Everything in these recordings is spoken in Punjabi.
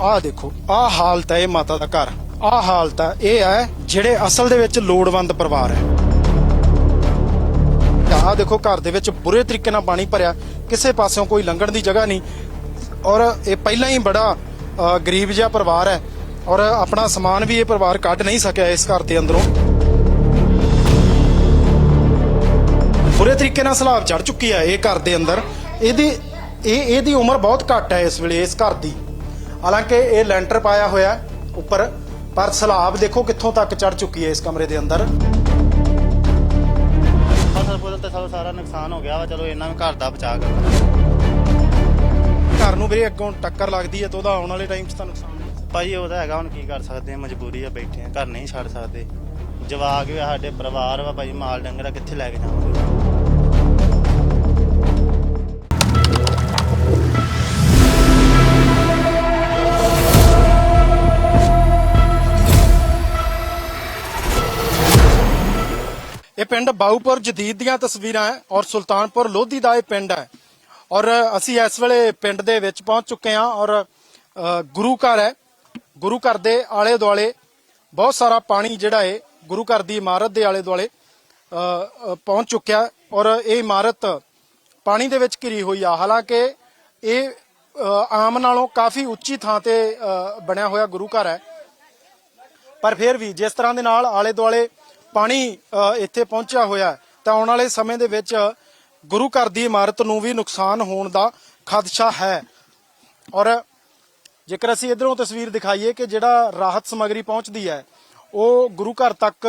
ਆਹ ਦੇਖੋ ਆਹ ਹਾਲਤ ਹੈ ਇਹ ਮਾਤਾ ਦਾ ਘਰ। ਆਹ ਹਾਲਤ ਹੈ, ਇਹ ਹੈ ਜਿਹੜੇ ਅਸਲ ਦੇ ਵਿੱਚ ਲੋੜਵੰਦ ਪਰਿਵਾਰ ਹੈ। ਆਹ ਦੇਖੋ, ਘਰ ਦੇ ਵਿੱਚ ਬੁਰੇ ਤਰੀਕੇ ਨਾਲ ਪਾਣੀ ਭਰਿਆ, ਕਿਸੇ ਪਾਸਿਓਂ ਕੋਈ ਲੰਘਣ ਦੀ ਜਗ੍ਹਾ ਨਹੀਂ। ਔਰ ਇਹ ਪਹਿਲਾਂ ਹੀ ਬੜਾ ਗਰੀਬ ਜਿਹਾ ਪਰਿਵਾਰ ਹੈ। ਔਰ ਆਪਣਾ ਸਮਾਨ ਵੀ ਇਹ ਪਰਿਵਾਰ ਕੱਢ ਨਹੀਂ ਸਕਿਆ ਇਸ ਘਰ ਦੇ ਅੰਦਰੋਂ। ਬੁਰੇ ਤਰੀਕੇ ਨਾਲ ਸਲਾਬ ਚੜ ਚੁੱਕੀ ਹੈ ਇਹ ਘਰ ਦੇ ਅੰਦਰ। ਇਹਦੀ, ਇਹ, ਇਹਦੀ ਉਮਰ ਬਹੁਤ ਘੱਟ ਹੈ ਇਸ ਵੇਲੇ ਇਸ ਘਰ ਦੀ। ਹਾਲਾਂਕਿ ਇਹ ਲੈਂਟਰ ਪਾਇਆ ਹੋਇਆ ਉੱਪਰ ਪਰ ਸਲਾਬ ਦੇਖੋ ਕਿੱਥੋਂ ਤੱਕ ਚੜ ਚੁੱਕੀ ਹੈ ਇਸ ਕਮਰੇ ਦੇ ਅੰਦਰ। ਫਸਲ ਤੇ ਸਾਰਾ ਸਾਰਾ ਨੁਕਸਾਨ ਹੋ ਗਿਆ ਵਾ ਚਲੋ ਇਹਨਾਂ ਨੂੰ ਘਰ ਦਾ ਬਚਾਅ ਕਰਨਾ ਘਰ ਨੂੰ ਵੀਰੇ ਅੱਗੋਂ ਟੱਕਰ ਲੱਗਦੀ ਹੈ ਤਾਂ ਉਹਦਾ ਆਉਣ ਵਾਲੇ ਟਾਈਮ 'ਚ ਤਾਂ ਨੁਕਸਾਨ ਹੈ ਭਾਈ ਉਹਦਾ ਹੈਗਾ ਹੁਣ ਕੀ ਕਰ ਸਕਦੇ ਆ ਮਜਬੂਰੀ ਆ ਬੈਠੇ ਆ ਘਰ ਨਹੀਂ ਛੱਡ ਸਕਦੇ। ਜਵਾਕ ਵੀ ਸਾਡੇ ਪਰਿਵਾਰ ਵਾ ਭਾਈ ਮਾਲ ਡੰਗਰ ਕਿੱਥੇ ਲੈ ਕੇ ਜਾਵਾਂਗੇ? ਇਹ ਪਿੰਡ ਬਾਊਪੁਰ ਜਦੀਦ ਦੀਆਂ ਤਸਵੀਰਾਂ ਹੈ ਔਰ ਸੁਲਤਾਨਪੁਰ ਲੋਧੀ ਦਾ ਇਹ ਪਿੰਡ ਹੈ। ਔਰ ਅਸੀਂ ਇਸ ਵੇਲੇ ਪਿੰਡ ਦੇ ਵਿੱਚ ਪਹੁੰਚ ਚੁੱਕੇ ਹਾਂ ਔਰ ਗੁਰੂ ਘਰ ਹੈ। ਗੁਰੂ ਘਰ ਦੇ ਆਲੇ ਦੁਆਲੇ ਬਹੁਤ ਸਾਰਾ ਪਾਣੀ ਜਿਹੜਾ ਹੈ ਗੁਰੂ ਘਰ ਦੀ ਇਮਾਰਤ ਦੇ ਆਲੇ ਦੁਆਲੇ ਪਹੁੰਚ ਚੁੱਕਿਆ ਔਰ ਇਹ ਇਮਾਰਤ ਪਾਣੀ ਦੇ ਵਿੱਚ ਘਿਰੀ ਹੋਈ ਆ। ਹਾਲਾਂਕਿ ਇਹ ਆਮ ਨਾਲੋਂ ਕਾਫੀ ਉੱਚੀ ਥਾਂ ਤੇ ਬਣਿਆ ਹੋਇਆ ਗੁਰੂ ਘਰ ਹੈ। ਪਰ ਫਿਰ ਵੀ ਜਿਸ ਤਰ੍ਹਾਂ ਦੇ ਨਾਲ ਆਲੇ ਦੁਆਲੇ ਪਾਣੀ ਇੱਥੇ ਪਹੁੰਚਿਆ ਹੋਇਆ ਤਾਂ ਆਉਣ ਵਾਲੇ ਸਮੇਂ ਦੇ ਵਿੱਚ ਗੁਰੂ ਘਰ ਦੀ ਇਮਾਰਤ ਨੂੰ ਵੀ ਨੁਕਸਾਨ ਹੋਣ ਦਾ ਖਦਸ਼ਾ ਹੈ। ਔਰ ਜੇਕਰ ਅਸੀਂ ਇਧਰੋਂ ਤਸਵੀਰ ਦਿਖਾਈਏ ਕਿ ਜਿਹੜਾ ਰਾਹਤ ਸਮਗਰੀ ਪਹੁੰਚਦੀ ਹੈ, ਉਹ ਗੁਰੂ ਘਰ ਤੱਕ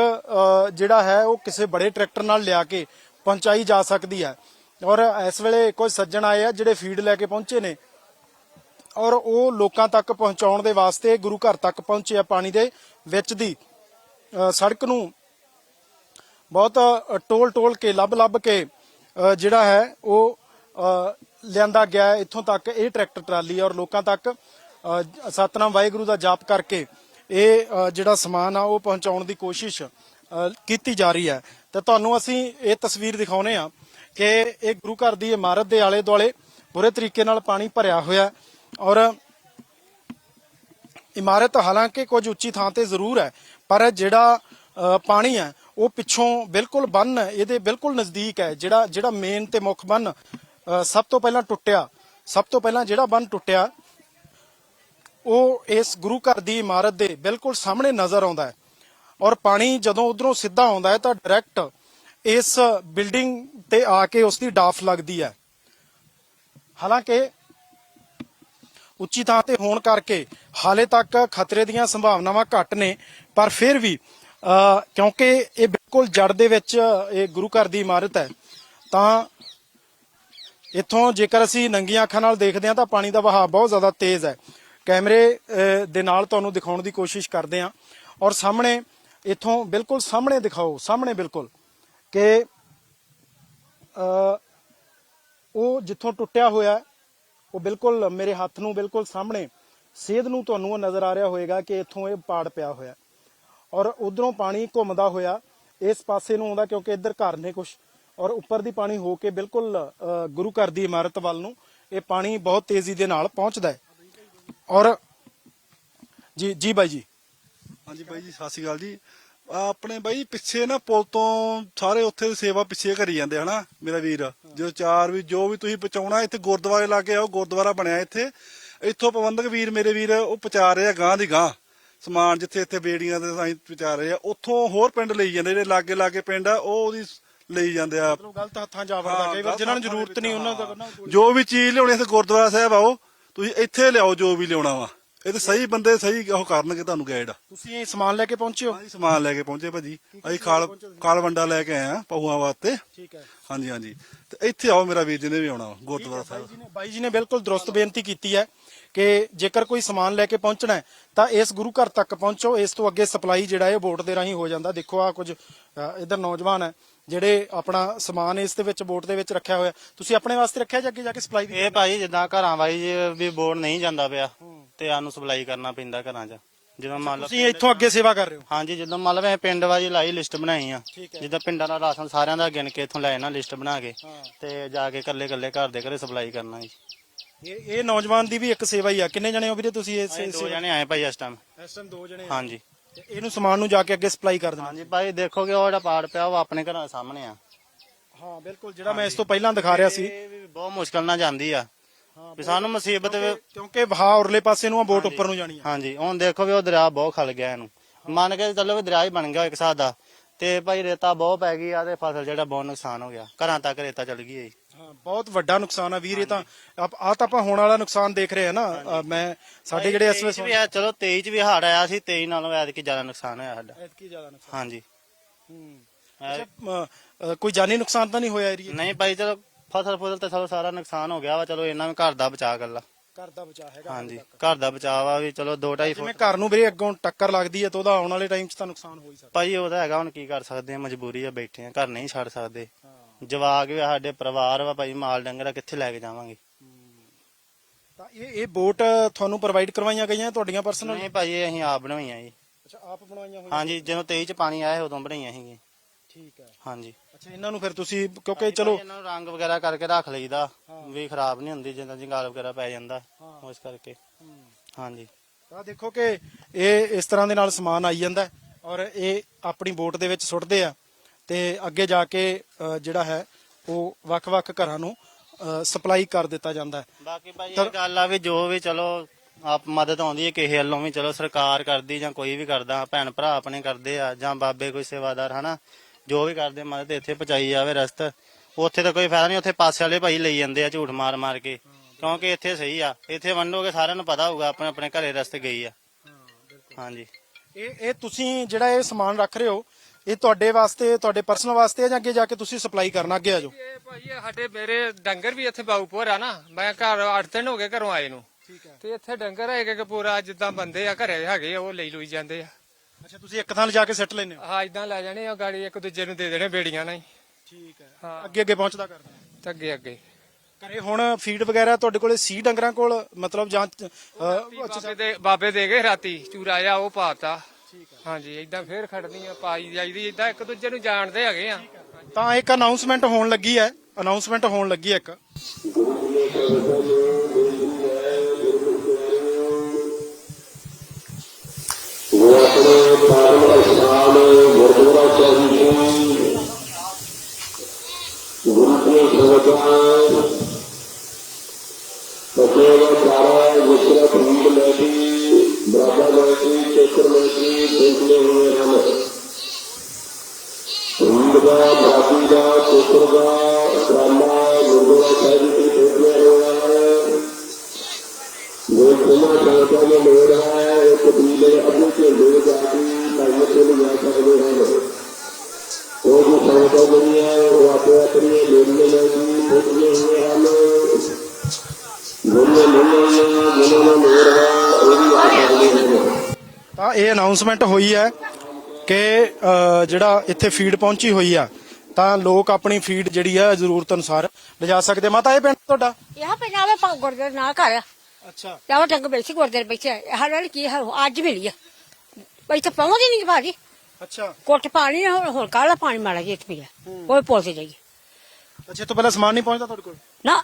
ਜਿਹੜਾ ਹੈ, ਉਹ ਕਿਸੇ ਬੜੇ ਟਰੈਕਟਰ ਨਾਲ ਲਿਆ ਕੇ ਪਹੁੰਚਾਈ ਜਾ ਸਕਦੀ ਹੈ। ਔਰ ਇਸ ਵੇਲੇ ਕੁਝ ਸੱਜਣ ਆਏ ਆ ਜਿਹੜੇ ਫੀਡ ਲੈ ਕੇ ਪਹੁੰਚੇ ਨੇ। ਔਰ ਉਹ ਲੋਕਾਂ ਤੱਕ ਪਹੁੰਚਾਉਣ ਦੇ ਵਾਸਤੇ ਗੁਰੂ ਘਰ ਤੱਕ ਪਹੁੰਚੇ ਆ ਪਾਣੀ ਦੇ ਵਿੱਚ ਦੀ। ਸੜਕ ਨੂੰ ਬਹੁਤ ਟੋਲ ਟੋਲ ਕੇ ਲੱਭ ਲੱਭ ਕੇ ਜਿਹੜਾ ਹੈ ਉਹ ਲਿਆਂਦਾ ਗਿਆ ਇੱਥੋਂ ਤੱਕ ਇਹ ਟਰੈਕਟਰ ਟਰਾਲੀ ਔਰ ਲੋਕਾਂ ਤੱਕ ਸਤਨਾਮ ਵਾਹਿਗੁਰੂ ਦਾ ਜਾਪ ਕਰਕੇ ਇਹ ਜਿਹੜਾ ਸਮਾਨ ਆ ਉਹ ਪਹੁੰਚਾਉਣ ਦੀ ਕੋਸ਼ਿਸ਼ ਕੀਤੀ ਜਾ ਰਹੀ ਹੈ। ਤੇ ਤੁਹਾਨੂੰ ਅਸੀਂ ਇਹ ਤਸਵੀਰ ਦਿਖਾਉਨੇ ਆ ਕਿ ਇਹ ਗੁਰੂ ਘਰ ਦੀ ਇਮਾਰਤ ਦੇ ਆਲੇ ਦੁਆਲੇ ਬੁਰੇ ਤਰੀਕੇ ਨਾਲ ਪਾਣੀ ਭਰਿਆ ਹੋਇਆ ਔਰ ਇਮਾਰਤ ਹਾਲਾਂਕਿ ਕੁਝ ਉੱਚੀ ਥਾਂ ਤੇ ਜ਼ਰੂਰ ਹੈ ਪਰ ਜਿਹੜਾ ਅ, ਪਾਣੀ ਹੈ ਉਹ ਪਿੱਛੋਂ ਬਿਲਕੁਲ ਬੰਨ ਇਹਦੇ ਬਿਲਕੁਲ ਨਜ਼ਦੀਕ ਹੈ ਜਿਹੜਾ ਜਿਹੜਾ ਮੇਨ ਤੇ ਮੁੱਖ ਬੰਨ ਅ, ਸਭ ਤੋਂ ਪਹਿਲਾਂ ਟੁੱਟਿਆ ਸਭ ਤੋਂ ਪਹਿਲਾਂ ਜਿਹੜਾ ਬੰਨ ਟੁੱਟਿਆ ਉਹ ਇਸ ਗੁਰੂ ਘਰ ਦੀ ਇਮਾਰਤ ਦੇ ਬਿਲਕੁਲ ਸਾਹਮਣੇ ਨਜ਼ਰ ਆਉਂਦਾ ਹੈ। ਔਰ ਪਾਣੀ ਜਦੋਂ ਉਧਰੋਂ ਸਿੱਧਾ ਆਉਂਦਾ ਹੈ ਤਾਂ ਡਾਇਰੈਕਟ ਇਸ ਬਿਲਡਿੰਗ ਤੇ ਆ ਕੇ ਉਸ ਦੀ ਡਾਫ ਲੱਗਦੀ ਹੈ। ਹਾਲਾਂਕਿ ਉੱਚੀ ਥਾਂ ਤੇ ਹੋਣ ਕਰਕੇ ਹਾਲੇ ਤੱਕ ਖਤਰੇ ਦੀਆਂ ਸੰਭਾਵਨਾਵਾਂ ਘੱਟ ਨੇ ਪਰ ਫਿਰ ਵੀ ਕਿਉਂਕਿ ਇਹ ਬਿਲਕੁਲ ਜੜ ਦੇ ਵਿੱਚ, ਇਹ ਗੁਰੂ ਘਰ ਦੀ ਇਮਾਰਤ ਹੈ। ਤਾਂ ਇੱਥੋਂ ਜੇਕਰ ਅਸੀਂ ਨੰਗੀਆਂ ਅੱਖਾਂ ਨਾਲ ਦੇਖਦੇ ਹਾਂ ਤਾਂ ਪਾਣੀ ਦਾ ਵਹਾਅ ਬਹੁਤ ਜ਼ਿਆਦਾ ਤੇਜ਼ ਹੈ। ਕੈਮਰੇ ਦੇ ਨਾਲ ਤੁਹਾਨੂੰ ਦਿਖਾਉਣ ਦੀ ਕੋਸ਼ਿਸ਼ ਕਰਦੇ ਹਾਂ। ਔਰ ਸਾਹਮਣੇ, ਇੱਥੋਂ ਬਿਲਕੁਲ ਸਾਹਮਣੇ ਦਿਖਾਓ, ਸਾਹਮਣੇ ਬਿਲਕੁਲ, ਕਿ ਉਹ ਜਿੱਥੋਂ ਟੁੱਟਿਆ ਹੋਇਆ ਉਹ ਬਿਲਕੁਲ ਮੇਰੇ ਹੱਥ ਨੂੰ ਬਿਲਕੁਲ ਸਾਹਮਣੇ, ਸੇਧ ਨੂੰ ਤੁਹਾਨੂੰ ਉਹ ਨਜ਼ਰ ਆ ਰਿਹਾ ਹੋਵੇਗਾ ਕਿ ਇੱਥੋਂ ਇਹ ਪਾੜ ਪਿਆ ਹੋਇਆ ਔਰ ਉਧਰੋਂ ਪਾਣੀ ਘੁੰਮਦਾ ਹੋਇਆ ਇਸ ਪਾਸੇ ਨੂੰ ਆਉਂਦਾ ਕਿਉਂਕਿ ਇੱਧਰ ਘਰ ਨੇ ਕੁਝ ਔਰ ਉੱਪਰ ਦੀ ਪਾਣੀ ਹੋ ਕੇ ਬਿਲਕੁਲ ਗੁਰੂ ਘਰ ਦੀ ਇਮਾਰਤ ਵੱਲ ਨੂੰ ਇਹ ਪਾਣੀ ਬਹੁਤ ਤੇਜ਼ੀ ਦੇ ਨਾਲ ਪਹੁੰਚਦਾ ਹੈ। ਔਰ ਜੀ ਜੀ ਬਾਈ ਜੀ। ਹਾਂਜੀ ਬਾਈ ਜੀ, ਸਤਿ ਸ਼੍ਰੀ ਅਕਾਲ ਜੀ। ਆਪਣੇ ਬਾਈ ਪਿੱਛੇ ਨਾ ਪੁਲ ਤੋਂ ਸਾਰੇ ਉੱਥੇ ਸੇਵਾ ਪਿੱਛੇ ਕਰੀ ਜਾਂਦੇ ਹਨਾ, ਮੇਰਾ ਵੀਰ। ਜੋ ਚਾਰ ਵੀ, ਜੋ ਵੀ ਤੁਸੀਂ ਪਹੁੰਚਾਉਣਾ, ਇੱਥੇ ਗੁਰਦੁਆਰੇ ਲਾਗੇ ਆਓ, ਗੁਰਦੁਆਰਾ ਬਣਿਆ ਇੱਥੇ। ਇੱਥੋਂ ਪ੍ਰਬੰਧਕ ਵੀਰ ਮੇਰੇ ਵੀਰ, ਉਹ ਪਹੁੰਚਾ ਰਹੇ ਆ ਗਾਂ ਦੀ ਗਾਂ ਸਮਾਨ ਜਿੱਥੇ ਇੱਥੇ ਬੇੜੀਆਂ ਦੇ ਸਾਈਂ ਪਹੁੰਚਾ ਰਹੇ ਆ ਉੱਥੋਂ ਹੋਰ ਪਿੰਡ ਲਈ ਜਾਂਦੇ ਜਿਹੜੇ ਲਾਗੇ ਲਾਗੇ ਪਿੰਡ ਆ ਉਹ ਉਹਦੀ ਲਈ ਜਾਂਦੇ ਆ। ਗਲਤ ਹੱਥਾਂ ਜਾ ਵੜਦਾ ਕਈ ਵਾਰ ਜਿਨ੍ਹਾਂ ਨੂੰ ਜ਼ਰੂਰਤ ਨਹੀਂ ਉਹਨਾਂ ਦਾ ਜੋ ਵੀ ਚੀਜ਼ ਲਿਆਉਣੀ ਇੱਥੇ ਗੁਰਦੁਆਰਾ ਸਾਹਿਬ ਆਓ ਤੁਸੀਂ ਇੱਥੇ ਲਿਆਓ ਜੋ ਵੀ ਲਿਆਉਣਾ ਵਾ। ਇਹ ਤੇ ਸਹੀ ਬੰਦੇ ਸਹੀ ਉਹ ਕਰਨਗੇ ਤੁਹਾਨੂੰ ਗਾਈਡ ਤੁਸੀਂ ਇਹ ਸਮਾਨ ਲੈ ਕੇ ਪਹੁੰਚੇ ਹੋ? ਹਾਂਜੀ ਸਮਾਨ ਲੈ ਕੇ ਪਹੁੰਚੇ ਭਾਜੀ। ਅਸੀਂ ਖਾਲ ਖਾਲ ਵੰਡਾ ਲੈ ਕੇ ਆਏ ਆ ਪਹੂਆਂ ਵਾਸਤੇ। ਠੀਕ ਹੈ। ਹਾਂਜੀ ਹਾਂਜੀ। ਤੇ ਇੱਥੇ ਆਓ ਮੇਰਾ ਵੀਰ ਜੀ ਨੇ ਵੀ ਆਉਣਾ ਗੁਰਦੁਆਰਾ ਸਾਹਿਬ। ਜੀ ਨੇ ਬਾਈ ਜੀ ਨੇ ਬਿਲਕੁਲ ਦਰੁਸਤ ਬੇਨਤੀ ਕੀਤੀ ਹੈ ਕਿ ਜੇਕਰ ਕੋਈ ਸਮਾਨ ਲੈ ਕੇ ਪਹੁੰਚਣਾ ਹੈ ਤਾਂ ਇਸ ਗੁਰੂ ਘਰ ਤੱਕ ਪਹੁੰਚੋ। ਇਸ ਤੋਂ ਅੱਗੇ ਸਪਲਾਈ ਜਿਹੜਾ ਹੈ ਬੋਟ ਦੇ ਰਾਹੀਂ ਹੋ ਜਾਂਦਾ। ਦੇਖੋ ਆ ਕੁਝ ਇੱਧਰ ਨੌਜਵਾਨ ਹੈ। ਜਿਹੜੇ ਆਪਣਾ ਸਮਾਨ ਇਸ ਦੇ ਵਿੱਚ ਬੋਟ ਦੇ ਵਿੱਚ ਰੱਖਿਆ ਹੋਇਆ ਤੁਸੀਂ ਆਪਣੇ ਵਾਸਤੇ ਰੱਖਿਆ ਜਾਂ ਅੱਗੇ ਜਾ ਕੇ ਸਪਲਾਈ ਇਹ ਭਾਈ ਜਿੱਦਾਂ ਘਰਾਂ ਵਾਈ ਵੀ ਬੋਰਡ ਨਹੀਂ ਜਾਂਦਾ ਪਿਆ ਤੇ ਸਾਨੂੰ ਸਪਲਾਈ ਕਰਨਾ ਪੈਂਦਾ ਘਰਾਂ 'ਚ। ਜਦੋਂ ਮੰਨ ਲਓ ਤੁਸੀਂ ਇੱਥੋਂ ਅੱਗੇ ਸੇਵਾ ਕਰ ਰਹੇ ਹੋ? ਹਾਂਜੀ ਜਦੋਂ ਮੰਨ ਲਓ ਪਿੰਡ ਵਾਜੀ ਲਾਈ ਲਿਸਟ ਬਣਾਈ ਆ। ਜਿੱਦਾਂ ਪਿੰਡਾਂ ਦਾ ਰਾਸ਼ਨ ਸਾਰਿਆਂ ਦਾ ਗਿਣ ਕੇ ਇੱਥੋਂ ਲੈ ਜਾਣਾ ਲਿਸਟ ਬਣਾ ਕੇ ਤੇ ਜਾ ਕੇ ਇਕੱਲੇ ਇਕੱਲੇ ਘਰ ਦੇ ਘਰੇ ਸਪਲਾਈ ਕਰਨਾ ਜੀ। ਇਹ ਇਹ ਨੌਜਵਾਨ ਦੀ ਵੀ ਇੱਕ ਸੇਵਾ ਹੀ ਆ। ਕਿੰਨੇ ਜਣੇ ਹੋ ਵੀਰੇ ਤੁਸੀਂ ਇਸ ਦੋ ਜਣੇ ਆਏ ਭਾਈ ਇਸ ਟਾਈਮ ਇਸ ਟਾਈਮ ਦੋ ਜਣੇ ਹਾਂਜੀ। ਇਹਨੂੰ ਸਮਾਨ ਨੂੰ ਜਾ ਕੇ ਅੱਗੇ ਸਪਲਾਈ ਕਰ ਦੇਣਾ। ਹਾਂਜੀ ਭਾਈ ਦੇਖੋਗੇ ਉਹ ਜਿਹੜਾ ਪਾੜ ਪਿਆ ਉਹ ਆਪਣੇ ਘਰਾਂ ਦੇ ਸਾਹਮਣੇ ਆ। ਹਾਂ ਬਿਲਕੁਲ ਜਿਹੜਾ ਮੈਂ ਇਸ ਤੋਂ ਪਹਿਲਾਂ ਦਿਖਾ ਰਿਹਾ ਸੀ। ਇਹ ਵੀ ਬਹੁਤ ਮੁਸ਼ਕਲ ਨਾਲ ਜਾਂਦੀ ਆ। ਵੀ ਸਾਨੂੰ ਮੁਸੀਬਤ ਵੀ- ਕਿਉਂਕਿ ਵਹਾ ਉਰਲੇ ਪਾਸੇ ਨੂੰ ਆ ਬੋਟ ਉੱਪਰ ਨੂੰ ਜਾਣੀ ਆ। ਹਾਂਜੀ ਹੁਣ ਦੇਖੋ ਵੀ ਉਹ ਦਰਿਆ ਬਹੁਤ ਖਲ ਗਿਆ ਇਹਨੂੰ। ਮੰਨ ਕੇ ਚੱਲੋ ਵੀ ਦਰਿਆ ਹੀ ਬਣ ਗਿਆ ਇੱਕ ਹਿਸਾਬ ਦਾ ਤੇ ਭਾਈ ਰੇਤਾ ਬਹੁਤ ਪੈ ਗਈ ਆ ਤੇ ਫਸਲ ਜਿਹੜਾ ਬਹੁਤ ਨੁਕਸਾਨ ਹੋ ਗਿਆ। ਘਰਾਂ ਤੱਕ ਰੇਤਾ ਚਲ ਗਈ ਹੈ ਜੀ। ਹਾਂ ਬਹੁਤ ਵੱਡਾ ਨੁਕਸਾਨ ਆ ਵੀਰ ਇਹ ਤਾਂ ਆ ਤਾਂ ਆਪਾਂ ਹੋਣ ਵਾਲਾ ਨੁਕਸਾਨ ਦੇਖ ਰਹੇ ਆ ਨਾ। ਅ, ਮੈਂ ਸਾਡੇ ਜਿਹੜੇ ਇਸ 'ਚ ਵੀ ਵੇਲੇ ਆ ਚਲੋ 23 ਚ ਵੀ ਹੜ ਆਇਆ ਸੀ 23 ਨਾਲੋਂ ਐਤਕੀ ਜ਼ਿਆਦਾ ਨੁਕਸਾਨ ਹੋਇਆ ਸਾਡਾ। ਐਤਕੀ ਜ਼ਿਆਦਾ ਨੁਕਸਾਨ। ਹਾਂਜੀ। ਹੂੰ। ਐ- ਅੱਛਾ, ਅ, ਅ, ਕੋਈ ਜਾਨੀ ਨੁਕਸਾਨ ਤਾਂ ਨਹੀਂ ਹੋਇਆ ਏਰੀਆ ਨਹੀਂ ਭਾਈ ਚਲੋ ਫਸਲ ਫੁਸਲ ਤੇ ਚਲੋ ਸਾਰਾ ਨੁਕਸਾਨ ਹੋ ਗਿਆ ਵਾ ਚਲੋ ਇਹਨਾਂ ਵੀ ਘਰ ਦਾ ਬਚਾ ਗੱਲਾ ਘਰ ਦਾ ਬਚਾ ਹੈਗਾ ਹਾਂਜੀ ਘਰ ਦਾ ਬਚਾਅ ਵਾ ਵੀ ਚਲੋ 2.5 ਜਿਵੇਂ ਫੁੱਟ ਘਰ ਨੂੰ ਵੀਰੇ ਅੱਗੋਂ ਟੱਕਰ ਲੱਗਦੀ ਹੈ ਤਾਂ ਉਹਦਾ ਆਉਣ ਵਾਲੇ ਟਾਈਮ 'ਚ ਤਾਂ ਨੁਕਸਾਨ ਹੋ ਹੀ ਸਕਦਾ। ਭਾਈ ਉਹ ਤਾਂ ਹੈਗਾ ਹੁਣ ਕੀ ਕਰ ਸਕਦੇ ਆ ਮਜਬੂਰੀ ਆ ਬੈਠੇ ਆ ਘਰ ਨਹੀਂ ਛੱਡ ਸਕਦੇ। ਜਵਾਕ ਵੀ ਆ ਸਾਡੇ ਪਰਿਵਾਰ ਵਾ ਭਾਈ ਮਾਲ ਡੰਗਰ ਕਿੱਥੇ ਲੈ ਕੇ ਜਾਵਾਂਗੇ? ਤਾਂ ਇਹ ਇਹ ਬੋਟ ਤੁਹਾਨੂੰ ਪ੍ਰੋਵਾਈਡ ਕਰਵਾਈਆਂ ਗਈਆਂ ਤੁਹਾਡੀਆਂ ਪਰਸਨਲ ਨਹੀਂ ਭਾਈ ਇਹ ਅਸੀਂ ਆਪ ਬਣਾਈਆਂ ਜੀ। ਅੱਛਾ ਆਪ ਬਣਵਾਈਆਂ ਹੋਈਆਂ? ਹਾਂਜੀ ਜਦੋਂ 23 ਚ ਪਾਣੀ ਆਇਆ ਸੀ ਉਦੋਂ ਬਣਾਈਆਂ ਸੀਗੀਆਂ। ਠੀਕ ਹੈ। ਹਾਂਜੀ। ਅੱਛਾ ਇਹਨਾਂ ਨੂੰ ਫਿਰ ਤੁਸੀਂ ਕਿਉਂਕਿ ਚਲੋ ਇਹਨਾਂ ਨੂੰ ਰੰਗ ਵਗੈਰਾ ਕਰਕੇ ਰੱਖ ਲਈਦਾ ਵੀ ਖਰਾਬ ਨਹੀਂ ਹੁੰਦੀ ਜਿੰਦਾ ਜੰਗਾਲ ਵਗੈਰਾ ਪੈ ਜਾਂਦਾ ਹਾਂ। ਉਸ ਕਰਕੇ। ਹਾਂਜੀ। ਤਾਂ ਦੇਖੋ ਕਿ ਇਹ ਇਸ ਤਰ੍ਹਾਂ ਦੇ ਨਾਲ ਸਮਾਨ ਆਈ ਜਾਂਦਾ ਹੈ ਔਰ ਇਹ ਆਪਣੀ ਬੋਟ ਦੇ ਵਿੱਚ ਸੁੱਟਦੇ ਆ। ਤੇ ਅੱਗੇ ਜਾ ਕੇ ਅ, ਜਿਹੜਾ ਹੈ ਉਹ ਵੱਖ-ਵੱਖ ਘਰਾਂ ਨੂੰ ਸਪਲਾਈ ਕਰ ਦਿੱਤਾ ਜਾਂਦਾ ਹੈ। ਬਾਕੀ ਭਾਈ ਇਹ ਗੱਲ ਆ ਵੀ ਜੋ ਵੀ ਚਲੋ ਆਪ ਮਦਦ ਆਉਂਦੀ ਹੈ ਕਿਸੇ ਵੱਲੋਂ ਵੀ ਚਲੋ ਸਰਕਾਰ ਕਰਦੀ ਜਾਂ ਕੋਈ ਵੀ ਕਰਦਾ ਭੈਣ ਭਰਾ ਆਪਣੇ ਕਰਦੇ ਆ ਜਾਂ ਬਾਬੇ ਕੋਈ ਸੇਵਾਦਾਰ ਹਨਾ? ਜੋ ਵੀ ਕਰਦੇ ਮਦਦ ਇੱਥੇ ਪਹੁੰਚਾਈ ਜਾਵੇ ਰਸਤ। ਉੱਥੇ ਤਾਂ ਕੋਈ ਫਾਇਦਾ ਨਹੀਂ ਉੱਥੇ ਪਾਸੇ ਵਾਲੇ ਭਾਈ ਲਈ ਜਾਂਦੇ ਆ ਝੂਠ ਮਾਰ ਮਾਰ ਕੇ। ਕਿਉਂਕਿ ਇੱਥੇ ਸਹੀ ਆ। ਇੱਥੇ ਵੰਡੋਗੇ ਸਾਰਿਆਂ ਨੂੰ ਪਤਾ ਹੋਊਗਾ ਆਪਣੇ ਆਪਣੇ ਘਰੇ ਰਸਤੇ ਗਈ ਆ। ਹਾਂਜੀ। ਇਹ ਇਹ ਤੁਸੀਂ ਜਿਹੜਾ ਇਹ ਸਮਾਨ ਰੱਖ ਰਹੇ ਹੋ ਇਹ ਤੁਹਾਡੇ ਵਾਸਤੇ ਤੁਹਾਡੇ ਪਰਸਨਲ ਵਾਸਤੇ ਹੈ ਜਾਂ ਅੱਗੇ ਜਾ ਕੇ ਤੁਸੀਂ ਸਪਲਾਈ ਕਰਨਾ ਅੱਗੇ ਆ ਜਾਓ? ਇਹ ਭਾਈ ਇਹ ਸਾਡੇ ਮੇਰੇ ਡੰਗਰ ਵੀ ਇੱਥੇ ਬਾਊਪੁਰ ਆ ਨਾ। ਮੈਂ ਘਰ 8 ਦਿਨ ਹੋ ਗਏ ਘਰੋਂ ਆਏ ਨੂੰ। ਠੀਕ ਹੈ। ਤੇ ਇੱਥੇ ਡੰਗਰ ਹੈਗੇ ਕਿ ਪੂਰਾ ਜਿੱਦਾਂ ਬੰਦੇ ਆ ਘਰੇ ਹੈਗੇ ਆ ਉਹ ਲਈ ਲੁਈ ਜਾਂਦੇ ਆ। ਅੱਛਾ ਤੁਸੀਂ ਇੱਕ ਥਾਂ ਲਿਜਾ ਕੇ ਸਿੱਟ ਲੈਂਦੇ ਹੋ? ਹਾਂ ਇਦਾਂ ਲੈ ਜਾਣੇ ਆ ਗਾੜੀ ਇੱਕ ਦੂਜੇ ਨੂੰ ਦੇ ਦੇਣੇ ਬੇੜੀਆਂ ਨਾਲ ਹੀ। ਠੀਕ ਹੈ। ਹਾਂ। ਅੱਗੇ ਅੱਗੇ ਪਹੁੰਚਦਾ ਕਰਦਾ ਤੇ ਅੱਗੇ ਅੱਗੇ। ਘਰੇ ਹੁਣ ਫੀਡ ਵਗੈਰਾ ਤੁਹਾਡੇ ਕੋਲੇ ਸੀ ਡੰਗਰਾਂ ਕੋਲ? ਮਤਲਬ ਜਾਂ ਅੱਛਾ, ਬਾਬੇ ਦੇ ਬਾਬੇ ਦੇ ਗਏ ਰਾਤੀ ਚੂਰਾ ਆ ਉਹ ਪਾਤਾ। ਹਾਂਜੀ ਇਦਾਂ ਫੇਰ ਖੜਨੀ ਆ ਪਾਈ ਜਾਈਦੀ ਇਦਾਂ ਇੱਕ ਦੂਜੇ ਨੂੰ ਜਾਣਦੇ ਹੈਗੇ ਆ। ਤਾਂ ਇੱਕ ਅਨਾਉਂਸਮੈਂਟ ਹੋਣ ਲੱਗੀ ਹੈ ਅਨਾਉਂਸਮੈਂਟ ਹੋਣ ਲੱਗੀ ਹੈ ਇੱਕ। ਕੇ ਹੋਏ ਹਨ ਪ੍ਰੀਤ ਦਾ ਬਾਕੀ ਦਾ ਚੇਤਰ ਦਾ ਕਰਾਮਾ ਗੁਰਦੁਆਰਾ ਸਾਹਿਬ ਜੀ ਦੇਖਲੇ ਹੋਏ ਹਨ ਜੋ ਸਮਾਂ ਸੰਗਤਾਂ ਨੂੰ ਲੋੜ ਹੈ ਉਹ ਕਬੀਲੇ ਅੱਗੇ ਝੰਡੇ ਜਾ ਕੇ ਲਾਈਏ ਤੇ ਲਿਜਾ ਸਕਦੇ ਹਨ ਉਹ ਜੋ ਸੰਗਤਾਂ ਜਿਹੜੀਆਂ ਉਹ ਆਪੋ ਆਪਣੀ ਲੋੜੀਆਂ ਲੈ ਕੇ ਹੋਏ ਹਨ ਜਿਹੜੇ ਨਹੀਂ ਜਿਹਨਾਂ ਨੂੰ ਲੋੜ ਹੈ ਉਹ ਵੀ ਆ ਸਕਦੇ ਹਨ ਤਾਂ ਇਹ ਅਨਾਉਂਸਮੈਂਟ ਹੋਈ ਹੈ ਕਿ ਅ, ਜਿਹੜਾ ਇੱਥੇ ਫੀਡ ਪਹੁੰਚੀ ਹੋਈ ਆ ਤਾਂ ਲੋਕ ਆਪਣੀ ਫੀਡ ਜਿਹੜੀ ਆ ਜ਼ਰੂਰਤ ਅਨੁਸਾਰ ਲਿਜਾ ਸਕਦੇ ਮਾਤਾ ਇਹ ਪਿੰਡ ਤੁਹਾਡਾ यहाँ पे जावे पा गुरुद्वारे ना घर ਅੱਛਾ जावे डंग बेची गुरुद्वारे बेचे हर वाली की है आज मिली है भाई तो पहुंच ही नहीं भाजी ਅੱਛਾ कोट पानी है और और काला पानी मारा जी इतनी है कोई पहुंच जाइए ਅੱਛਾ ਇਹ ਤੋਂ ਪਹਿਲਾਂ ਸਮਾਨ ਨਹੀਂ ਪਹੁੰਚਦਾ ਤੁਹਾਡੇ ਕੋਲ ना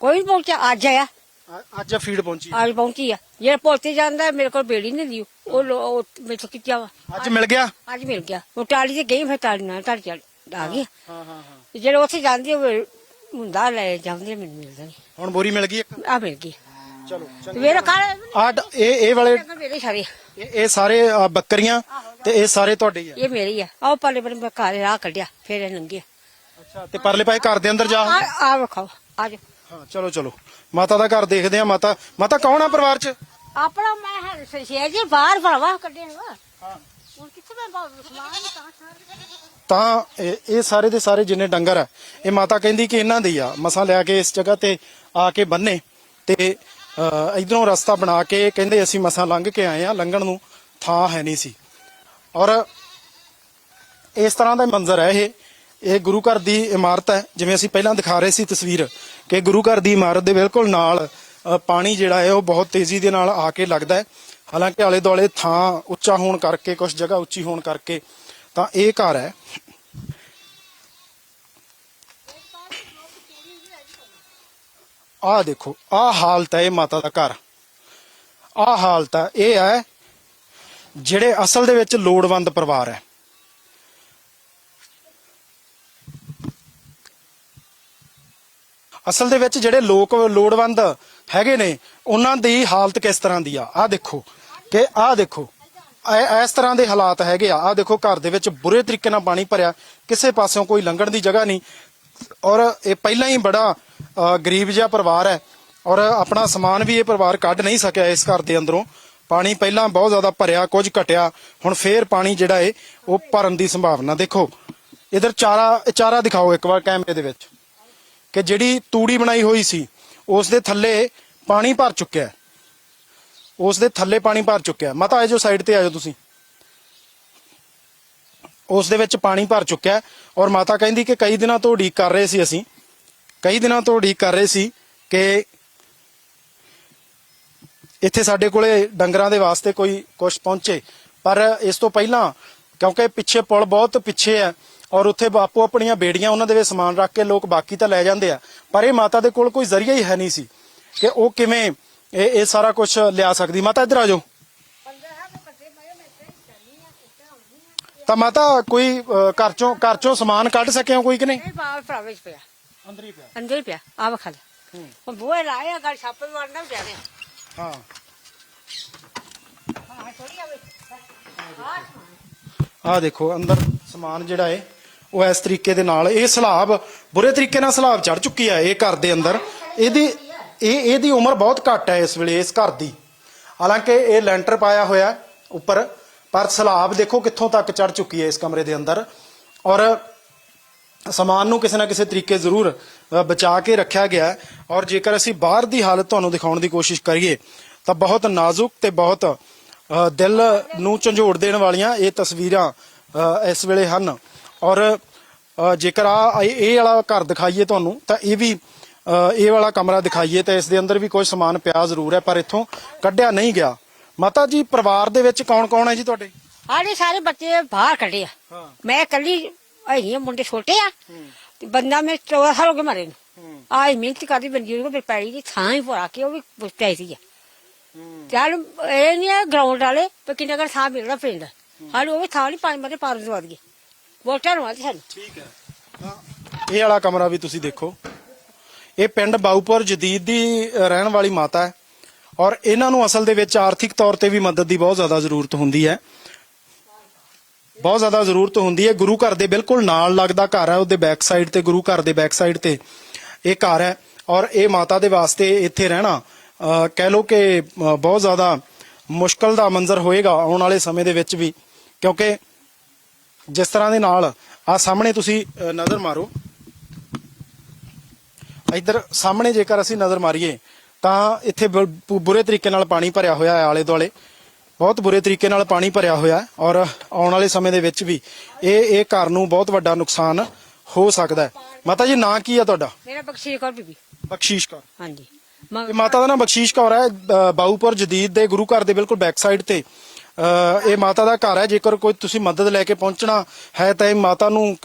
कोई नहीं पहुंचा आज आया ਅ- ਅੱਜ ਫੀਡ ਪਹੁੰਚੀ ਅੱਜ ਪਹੁੰਚੀ ਆ। ਜਿਹੜਾ ਪੋਤੀ ਜਾਂਦਾ ਮੇਰੇ ਕੋਲ ਬੇੜੀ ਨਹੀਂ ਦੀ ਉਹ ਮੇਰੇ ਤੋਂ ਕਿੱਥਿਆ ਵਾ। ਅੱਜ ਮਿਲ ਗਿਆ? ਅੱਜ ਮਿਲ ਗਿਆ। ਉਹ ਟਾਲੀ ਤੇ ਗਈ ਫਿਰ ਟਾਲੀ ਨਾਲ ਟਾਲੀ ਚੜ ਆ ਗਈ। ਜਿਹੜੇ ਉੱਥੇ ਜਾਂਦੇ ਉਹ ਮੁੰਡਾ ਲੈ ਜਾਂਦੇ ਮੈਨੂੰ ਮਿਲਦੇ ਨਹੀਂ। ਹੁਣ ਬੋਰੀ ਮਿਲ ਗਈ ਇੱਕ? ਆ ਮਿਲ ਗਈ। ਚਲੋ ਤੇ ਘਰ ਆਡ ਇਹ ਇਹ ਵਾਲੇ ਮੇਰੇ ਸਾਰੇ। ਇਹ ਸਾਰੇ ਬੱਕਰੀਆਂ ਤੇ ਇਹ ਸਾਰੇ ਤੁਹਾਡੇ ਆ? ਇਹ ਮੇਰੀ ਆ। ਆਹ ਪਰਲੇ ਬਣ ਮੈਂ ਘਰ ਰਾਹ ਕੱਢਿਆ ਫੇਰ ਇਹ ਲੰਘਿਆ। ਤੇ ਪਰਲੇ ਪਾਸੇ ਘਰ ਦੇ ਅੰਦਰ ਜਾ ਆ ਆ ਵਿਖਾਓ ਆ ਜਾਓ ਹਾਂ ਚਲੋ ਚਲੋ। ਮਾਤਾ ਦਾ ਘਰ ਦੇਖਦੇ ਆ ਮਾਤਾ। ਮਾਤਾ ਕੌਣ ਆ ਪਰਿਵਾਰ ਚ? ਆਪਣਾ ਮੈਂ ਹੈ ਸਸ਼ੇ ਜੀ ਬਾਹਰ ਭਰਾਵਾ ਕੱਢਿਆ ਵਾ। ਹਾਂ। ਹੁਣ ਕਿੱਥੇ ਮੈਂ ਬਾਹਰ ਸਮਾਨ ਤਾਂ ਸਾਰ ਤਾਂ ਇਹ ਇਹ ਸਾਰੇ ਦੇ ਸਾਰੇ ਜਿੰਨੇ ਡੰਗਰ ਆ ਇਹ ਮਾਤਾ ਕਹਿੰਦੀ ਕਿ ਇਹਨਾਂ ਦੇ ਹੀ ਆ। ਮਸਾਂ ਲਿਆ ਕੇ ਇਸ ਜਗ੍ਹਾ ਤੇ ਆ ਕੇ ਬੰਨੇ ਤੇ ਇਧਰੋਂ ਰਸਤਾ ਬਣਾ ਕੇ ਕਹਿੰਦੇ ਅਸੀਂ ਮਸਾਂ ਲੰਘ ਕੇ ਆਏ ਆ ਲੰਘਣ ਨੂੰ ਥਾਂ ਹੈ ਨਹੀਂ ਸੀ। ਔਰ ਇਸ ਤਰ੍ਹਾਂ ਦਾ ਮੰਜ਼ਰ ਹੈ ਇਹ। ਇਹ ਗੁਰੂ ਘਰ ਦੀ ਇਮਾਰਤ ਹੈ, ਜਿਵੇਂ ਅਸੀਂ ਪਹਿਲਾਂ ਦਿਖਾ ਰਹੇ ਸੀ ਤਸਵੀਰ, ਕਿ ਗੁਰੂ ਘਰ ਦੀ ਇਮਾਰਤ ਦੇ ਬਿਲਕੁਲ ਨਾਲ ਪਾਣੀ ਜਿਹੜਾ ਹੈ, ਉਹ ਬਹੁਤ ਤੇਜ਼ੀ ਦੇ ਨਾਲ ਆ ਕੇ ਲੱਗਦਾ ਹੈ। ਹਾਲਾਂਕਿ ਆਲੇ ਦੁਆਲੇ ਥਾਂ ਉੱਚਾ ਹੋਣ ਕਰਕੇ ਕੁਝ ਜਗ੍ਹਾ ਉੱਚੀ ਹੋਣ ਕਰਕੇ ਤਾਂ ਇਹ ਘਰ ਹੈ। ਆਹ ਦੇਖੋ, ਆਹ ਹਾਲਤ ਹੈ ਇਹ ਮਾਤਾ ਦਾ ਘਰ। ਆਹ ਹਾਲਤ ਹੈ, ਇਹ ਹੈ ਜਿਹੜੇ ਅਸਲ ਦੇ ਵਿੱਚ ਲੋੜਵੰਦ ਪਰਿਵਾਰ ਹੈ। ਅਸਲ ਦੇ ਵਿੱਚ ਜਿਹੜੇ ਲੋਕ ਲੋੜਵੰਦ ਹੈਗੇ ਨੇ, ਉਹਨਾਂ ਦੀ ਹਾਲਤ ਕਿਸ ਤਰ੍ਹਾਂ ਦੀ ਆ? ਆਹ ਦੇਖੋ, ਕਿ ਆਹ ਦੇਖੋ ਇਸ ਤਰ੍ਹਾਂ ਦੇ ਹਾਲਾਤ ਹੈਗੇ ਆ। ਆਹ ਦੇਖੋ, ਘਰ ਦੇ ਵਿੱਚ ਬੁਰੇ ਤਰੀਕੇ ਨਾਲ ਪਾਣੀ ਭਰਿਆ, ਕਿਸੇ ਪਾਸਿਓਂ ਕੋਈ ਲੰਘਣ ਦੀ ਜਗ੍ਹਾ ਨਹੀਂ। ਔਰ ਇਹ ਪਹਿਲਾਂ ਹੀ ਬੜਾ ਗਰੀਬ ਜਿਹਾ ਪਰਿਵਾਰ ਹੈ। ਔਰ ਆਪਣਾ ਸਮਾਨ ਵੀ ਇਹ ਪਰਿਵਾਰ ਕੱਢ ਨਹੀਂ ਸਕਿਆ ਇਸ ਘਰ ਦੇ ਅੰਦਰੋਂ। ਪਾਣੀ ਪਹਿਲਾਂ ਬਹੁਤ ਜ਼ਿਆਦਾ ਭਰਿਆ, ਕੁਝ ਘਟਿਆ। ਹੁਣ ਫੇਰ ਪਾਣੀ ਜਿਹੜਾ ਏ, ਉਹ ਭਰਨ ਦੀ ਸੰਭਾਵਨਾ। ਦੇਖੋ, ਇਧਰ ਚਾਰਾ ਚਾਰਾ ਦਿਖਾਓ ਇੱਕ ਵਾਰ ਕੈਮਰੇ ਦੇ ਵਿੱਚ। ਕਿ ਜਿਹੜੀ ਤੂੜੀ ਬਣਾਈ ਹੋਈ ਸੀ, ਉਸ ਦੇ ਥੱਲੇ ਪਾਣੀ ਭਰ ਚੁੱਕਿਆ ਹੈ। ਉਸ ਦੇ ਥੱਲੇ ਪਾਣੀ ਭਰ ਚੁੱਕਿਆ ਹੈ। ਮਾਤਾ ਆਜੋ ਸਾਈਡ ਤੇ ਆਜੋ ਤੁਸੀਂ ਉਸ ਦੇ ਵਿੱਚ ਪਾਣੀ ਭਰ ਚੁੱਕਿਆ ਔਰ ਮਾਤਾ ਕਹਿੰਦੀ ਕਿ ਕਈ ਦਿਨਾਂ ਤੋਂ ਉਡੀਕ ਕਰ ਰਹੇ ਸੀ ਅਸੀਂ ਕਈ ਦਿਨਾਂ ਤੋਂ ਉਡੀਕ ਕਰ ਰਹੇ ਸੀ ਕਿ ਇੱਥੇ ਸਾਡੇ ਕੋਲੇ ਡੰਗਰਾਂ ਦੇ ਵਾਸਤੇ ਕੋਈ ਕੁਝ ਪਹੁੰਚੇ ਪਰ ਇਸ ਤੋਂ ਪਹਿਲਾਂ, ਕਿਉਂਕਿ ਪਿੱਛੇ ਪੁਲ ਬਹੁਤ ਪਿੱਛੇ ਹੈ ਔਰ ਉੱਥੇ ਬਾਪੂ ਆਪਣੀਆਂ ਬੇੜੀਆਂ ਉਹਨਾਂ ਦੇ ਵਿੱਚ ਸਮਾਨ ਰੱਖ ਕੇ ਲੋਕ ਬਾਕੀ ਤਾਂ ਲੈ ਜਾਂਦੇ ਆ। ਪਰ ਇਹ ਮਾਤਾ ਦੇ ਕੋਲ ਕੋਈ ਜ਼ਰੀਆ ਹੀ ਹੈ ਨਹੀਂ ਸੀ ਕਿ ਉਹ ਕਿਵੇਂ ਇਹ ਇਹ ਸਾਰਾ ਕੁਝ ਲਿਆ ਸਕਦੀ। ਮਾਤਾ ਇੱਧਰ ਆ ਜਾਓ। ਤਾਂ ਮਾਤਾ ਕੋਈ ਘਰ ਚੋਂ ਘਰ ਚੋਂ ਸਮਾਨ ਕੱਢ ਸਕਿਆ ਕੋਈ ਕਿ ਨਹੀਂ? ਇਹ ਬਾਹਰ ਭਰਾਵੇ ਚ ਪਿਆ। ਅੰਦਰ ਹੀ ਪਿਆ। ਅੰਦਰ ਹੀ ਪਿਆ। ਆ ਵਖਾ ਲੈ। ਹੁਣ ਬੂਹੇ ਲਾਇਆ ਗੱਲ ਛਾਪੇ ਮਾਰਨਾ ਵੀ ਜਾਣੇ ਹਾਂ। ਹਾਂ ਥੋੜੀ ਆਵੇ ਹਾਂ ਆਹ ਦੇਖੋ। ਅੰਦਰ ਸਮਾਨ ਜਿਹੜਾ ਹੈ ਉਹ ਇਸ ਤਰੀਕੇ ਦੇ ਨਾਲ ਇਹ ਸਲਾਬ ਬੁਰੇ ਤਰੀਕੇ ਨਾਲ ਸਲਾਬ ਚੜ ਚੁੱਕੀ ਹੈ ਇਹ ਘਰ ਦੇ ਅੰਦਰ। ਇਹਦੀ ਇਹ ਇਹਦੀ ਉਮਰ ਬਹੁਤ ਘੱਟ ਹੈ ਇਸ ਵੇਲੇ ਇਸ ਘਰ ਦੀ। ਹਾਲਾਂਕਿ ਇਹ ਲੈਂਟਰ ਪਾਇਆ ਹੋਇਆ ਉੱਪਰ ਪਰ ਸਲਾਬ ਦੇਖੋ ਕਿੱਥੋਂ ਤੱਕ ਚੜ ਚੁੱਕੀ ਹੈ ਇਸ ਕਮਰੇ ਦੇ ਅੰਦਰ। ਔਰ ਸਮਾਨ ਨੂੰ ਕਿਸੇ ਨਾ ਕਿਸੇ ਤਰੀਕੇ ਜ਼ਰੂਰ ਬਚਾ ਕੇ ਰੱਖਿਆ ਗਿਆ। ਔਰ ਜੇਕਰ ਅਸੀਂ ਬਾਹਰ ਦੀ ਹਾਲਤ ਤੁਹਾਨੂੰ ਦਿਖਾਉਣ ਦੀ ਕੋਸ਼ਿਸ਼ ਕਰੀਏ ਤਾਂ ਬਹੁਤ ਨਾਜ਼ੁਕ ਤੇ ਬਹੁਤ ਦਿਲ ਨੂੰ ਝੰਜੋੜ ਦੇਣ ਵਾਲੀਆਂ ਇਹ ਤਸਵੀਰਾਂ ਅ, ਇਸ ਵੇਲੇ ਹਨ। ਔਰ ਅ, ਜੇਕਰ ਆ ਇਹ ਵਾਲਾ ਘਰ ਦਿਖਾਈਏ ਤੁਹਾਨੂੰ ਤਾਂ ਇਹ ਵੀ ਅ, ਇਹ ਵਾਲਾ ਕਮਰਾ ਦਿਖਾਈਏ ਤਾਂ ਇਸ ਦੇ ਅੰਦਰ ਵੀ ਕੋਈ ਸਮਾਨ ਪਿਆ ਜ਼ਰੂਰ ਹੈ ਪਰ ਇੱਥੋਂ ਕੱਢਿਆ ਨਹੀਂ ਗਿਆ। ਮਾਤਾ ਜੀ ਪਰਿਵਾਰ ਦੇ ਵਿੱਚ ਕੌਣ ਕੌਣ ਹੈ ਜੀ ਤੁਹਾਡੇ? ਆਲੇ ਸਾਰੇ ਬੱਚੇ ਬਾਹਰ ਕੱਢੇ ਆ। ਹਾਂ। ਮੈਂ ਇਕੱਲੀ ਹੈਗੀ ਆ ਮੁੰਡੇ ਛੋਟੇ ਆ। ਤੇ ਬੰਦਾ ਮੈਂ 14 ਸਾਲ ਹੋ ਗਏ ਮਰੇ ਨੂੰ। ਆਈ ਮਿਹਨਤ ਕਰਦੀ ਬੰਦੀ ਉਹ ਪੈੜੀ ਦੀ ਥਾਂ ਹੀ ਭਰਾ ਕੇ ਉਹ ਵੀ ਪੈਸੀ ਆ ਚੱਲ ਇਹ ਨਹੀਂ ਗਰਾਊਂਡ ਵਾਲੇ ਪਰ ਕਿੰਨਾ ਕਰ ਥਾਂ ਮਿਲਦਾ ਪਿੰਡ। ਹਾਲੇ ਉਹ ਵੀ ਥਾਂ ਨਹੀਂ ਪੰਜ ਮਤੇ ਪਾਰ ਦਵਾ ਦਈਏ। ਵੋਟਾਂ ਨੂੰ ਆ ਠੀਕ ਹੈ। ਇਹ ਵਾਲਾ ਕਮਰਾ ਵੀ ਤੁਸੀਂ ਦੇਖੋ। ਇਹ ਪਿੰਡ ਬਾਊਪੁਰ ਜਦੀਦ ਦੀ ਰਹਿਣ ਵਾਲੀ ਮਾਤਾ ਹੈ। ਔਰ ਇਹਨਾਂ ਨੂੰ ਅਸਲ ਦੇ ਵਿੱਚ ਆਰਥਿਕ ਤੌਰ ਤੇ ਵੀ ਮਦਦ ਦੀ ਬਹੁਤ ਜ਼ਿਆਦਾ ਜ਼ਰੂਰਤ ਹੁੰਦੀ ਹੈ। ਬਹੁਤ ਜ਼ਿਆਦਾ ਜ਼ਰੂਰਤ ਹੁੰਦੀ ਹੈ। ਗੁਰੂ ਘਰ ਦੇ ਬਿਲਕੁਲ ਨਾਲ ਲੱਗਦਾ ਘਰ ਹੈ। ਉਹਦੇ ਬੈਕ ਸਾਈਡ ਤੇ, ਗੁਰੂ ਘਰ ਦੇ ਬੈਕ ਸਾਈਡ ਤੇ ਇਹ ਘਰ ਹੈ। ਔਰ ਇਹ ਮਾਤਾ ਦੇ ਵਾਸਤੇ ਇੱਥੇ ਰਹਿਣਾ ਕਹਿ ਲੋ ਕਿ ਬਹੁਤ ਜ਼ਿਆਦਾ ਮੁਸ਼ਕਲ ਦਾ ਮੰਜ਼ਰ ਹੋਏਗਾ ਆਉਣ ਵਾਲੇ ਸਮੇਂ ਦੇ ਵਿੱਚ ਵੀ। ਕਿਉਂਕਿ ਜਿਸ ਤਰ੍ਹਾਂ ਦੇ ਨਾਲ ਆ ਸਾਹਮਣੇ ਤੁਸੀਂ ਨਜ਼ਰ ਮਾਰੋ। ਇੱਧਰ ਸਾਹਮਣੇ ਜੇਕਰ ਅਸੀਂ ਨਜ਼ਰ ਮਾਰੀਏ ਤਾਂ ਇੱਥੇ ਬੁਰੇ ਤਰੀਕੇ ਨਾਲ ਪਾਣੀ ਭਰਿਆ ਹੋਇਆ ਹੈ ਆਲੇ ਦੁਆਲੇ ਬਹੁਤ ਬੁਰੇ ਤਰੀਕੇ ਨਾਲ ਪਾਣੀ ਭਰਿਆ ਹੋਇਆ ਹੈ ਔਰ ਆਉਣ ਵਾਲੇ ਸਮੇਂ ਦੇ ਵਿੱਚ ਵੀ ਇਹ ਇਹ ਘਰ ਨੂੰ ਬਹੁਤ ਵੱਡਾ ਨੁਕਸਾਨ ਹੋ ਸਕਦਾ ਹੈ। ਮਾਤਾ ਜੀ ਨਾਂ ਕੀ ਆ ਤੁਹਾਡਾ? ਮੇਰਾ ਬਖਸ਼ੀਸ਼ ਕੌਰ ਬੀਬੀ। ਬਖਸ਼ੀਸ਼ ਕੌਰ। ਹਾਂਜੀ। ਮਾਤਾ ਦਾ ਨਾਮ ਬਖਸ਼ੀਸ਼ ਕੌਰ ਹੈ ਅ, ਬਾਊਪੁਰ ਜਦੀਦ ਦੇ ਗੁਰੂ ਘਰ ਦੇ ਬਿਲਕੁਲ ਬੈਕ ਸਾਈਡ ਤੇ। ਇਹ ਮਾਤਾ ਦਾ ਘਰ ਹੈ। ਜੇਕਰ ਕੋਈ ਤੁਸੀਂ ਮਦਦ ਲੈ ਕੇ ਪਹੁੰਚਣਾ ਹੈ ਤਾਂ ਇਹ ਮਾਤਾ ਨੂੰ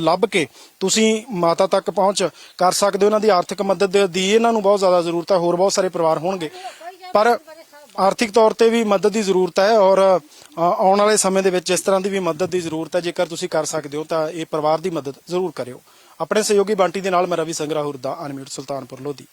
ਲੱਭ ਕੇ ਤੁਸੀਂ ਮਾਤਾ ਤੱਕ ਪਹੁੰਚ ਕਰ ਸਕਦੇ ਹੋ। ਇਹਨਾਂ ਦੀ ਆਰਥਿਕ ਮਦਦ ਦੀ ਇਹਨਾਂ ਨੂੰ ਬਹੁਤ ਜ਼ਿਆਦਾ ਜ਼ਰੂਰਤ ਹੈ। ਹੋਰ ਬਹੁਤ ਸਾਰੇ ਪਰਿਵਾਰ ਹੋਣਗੇ। ਪਰ ਆਰਥਿਕ ਤੌਰ ਤੇ ਵੀ ਮਦਦ ਦੀ ਜ਼ਰੂਰਤ ਹੈ ਔਰ ਆਉਣ ਵਾਲੇ ਸਮੇਂ ਦੇ ਵਿੱਚ ਇਸ ਤਰ੍ਹਾਂ ਦੀ ਵੀ ਮਦਦ ਦੀ ਜ਼ਰੂਰਤ ਹੈ। ਜੇਕਰ ਤੁਸੀਂ ਕਰ ਸਕਦੇ ਹੋ ਤਾਂ ਇਹ ਪਰਿਵਾਰ ਦੀ ਮਦਦ ਜ਼ਰੂਰ ਕਰਿਓ। ਆਪਣੇ ਸਹਿਯੋਗੀ ਬੰਟੀ ਦੇ ਨਾਲ ਮੈਂ ਰਵੀ ਸੰਗਰਾਹੁਰ ਦਾ ਅਨਮਿਊਟ ਸੁਲਤਾਨਪੁਰ ਲੋਧੀ।